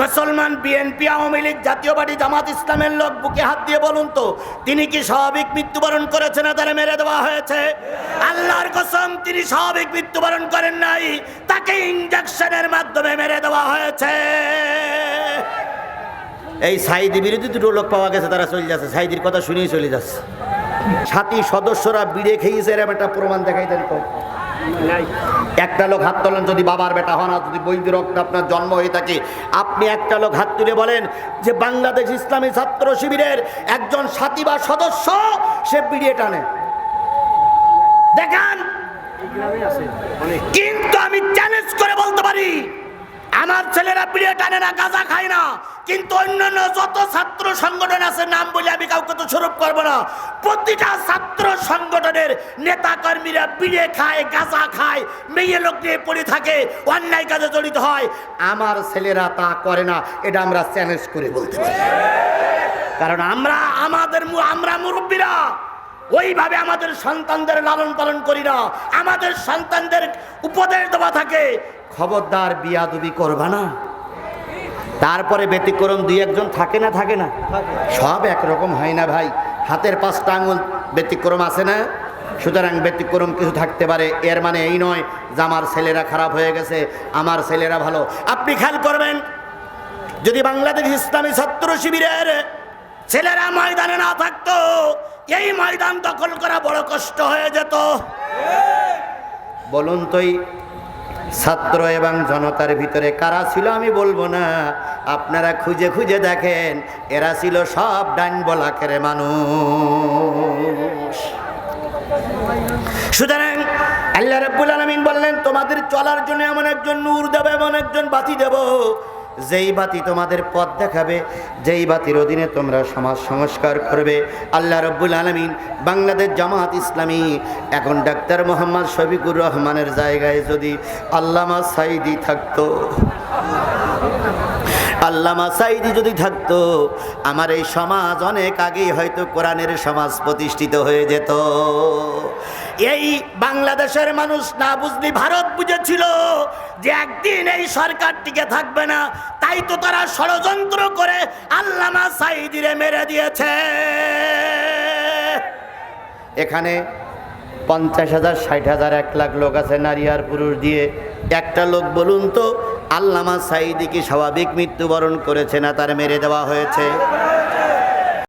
মুসলমান বিএনপি আওয়ামী লীগ, জাতীয় পার্টি, জামাত ইসলামের লোক, বুকে হাত দিয়ে বলুন তো, তিনি কি স্বাভাবিক মৃত্যুবরণ করেছেন না তারা মেরে দেওয়া হয়েছে? আল্লাহর কসম, তিনি স্বাভাবিক মৃত্যুবরণ করেন নাই, তাকে ইঞ্জেকশনের মাধ্যমে মেরে দেওয়া হয়েছে। এই সাইদি বিরোধী দুটো লোক পাওয়া গেছে, তারা চলে যাচ্ছে। সাইদির কথা শুনেই চলে যাচ্ছে। সাথী সদস্যরা বিড়ে খেয়েছে এরকম একটা প্রমাণ দেখাই দেন তো। একটা লোক হাত তোলেন যদি বাবার বেটা হন আর যদি বৈধ রক্ত আপনার জন্ম হয়ে থাকে। আপনি একটা লোক হাত তুলে বলেন যে বাংলাদেশ ইসলামী ছাত্র শিবিরের একজন সাথী বা সদস্য সে পিড়িয়ে টানে। দেখান। কিন্তু আমি চ্যালেঞ্জ করে বলতে পারি আমার ছেলেরা বিড়িয়ে টানে না, গাঁজা খায় না। কিন্তু অন্যান্য যত ছাত্র সংগঠন আছে, নাম বলে আমি কাউকে তো স্বরূপ করব না। প্রতিটা ছাত্র সংগঠনের নেতা কর্মীরা বিড়িয়ে খায়, গাঁজা খায়, মেয়ে লোক নিয়ে পড়ে থাকে, অন্যায় কাজে জড়িত হয়। আমার ছেলেরা তা করে না, এটা আমরা চ্যালেঞ্জ করে বলতে পারি। কারণ আমরা, আমাদের আমরা মুরব্বীরা ওইভাবে আমাদের সন্তানদের লালন পালন করি না। আমাদের সন্তানদের উপদেশ দেওয়া থাকে খবরদার বিয়াদুবি করবা না। তারপরে ব্যতিক্রম দুই একজন থাকে না থাকে না। সব একরকম হয় না ভাই। হাতের পাঁচটা আঙুল ব্যতিক্রম আছে না? সুতরাং ব্যতিক্রম কিছু থাকতে পারে। এর মানে এই নয় যে আমার ছেলেরা খারাপ হয়ে গেছে, আমার ছেলেরা ভালো। আপনি খেয়াল করবেন, যদি বাংলাদেশ ইসলামী ছাত্র শিবিরের ছেলেরা ময়দানে না থাকতো, এই ময়দান দখল করা বড় কষ্ট হয়ে যেত। বলুন তোই ছাত্র এবং জনতার ভিতরে কারা ছিল আমি বলব না। আপনারা খুঁজে খুঁজে দেখেন, এরা ছিল সব ডাইন বলাকের মানুষ। সুতরাং আল্লাহ রাব্বুল আলামিন বললেন, তোমাদের চলার জন্য এমন একজন নূর দেব, এমন একজন বাতি দেব যেই বাতি তোমাদের পথ দেখাবে, যেই বাতির অধীনে তোমরা সমাজ সংস্কার করবে। আল্লাহ রব্বুল আলমিন বাংলাদেশ জামাত ইসলামী, এখন ডাক্তার মোহাম্মদ শফিকুর রহমানের জায়গায় যদি আল্লামা সাইদি থাকতো। আল্লামা সাইদি যদি থাকতো, আমার এই সমাজ অনেক আগেই হয়তো কোরআনের সমাজ প্রতিষ্ঠিত হয়ে যেত। এই বাংলাদেশের মানুষ না বুঝলি ভারত বুঝেছিল যে একদিন এই সরকার টিকে থাকবে না। তাই তো তারা ষড়যন্ত্র করে আল্লামা সাইদিরে মেরে দিয়েছে। এখানে পঞ্চাশ হাজার, ষাট হাজার, এক লাখ লোক আছে, নারী আর পুরুষ দিয়ে। একটা লোক বলুন তো, আল্লামা সাইদি কি স্বাভাবিক মৃত্যুবরণ করেছে না তার মেরে দেওয়া হয়েছে?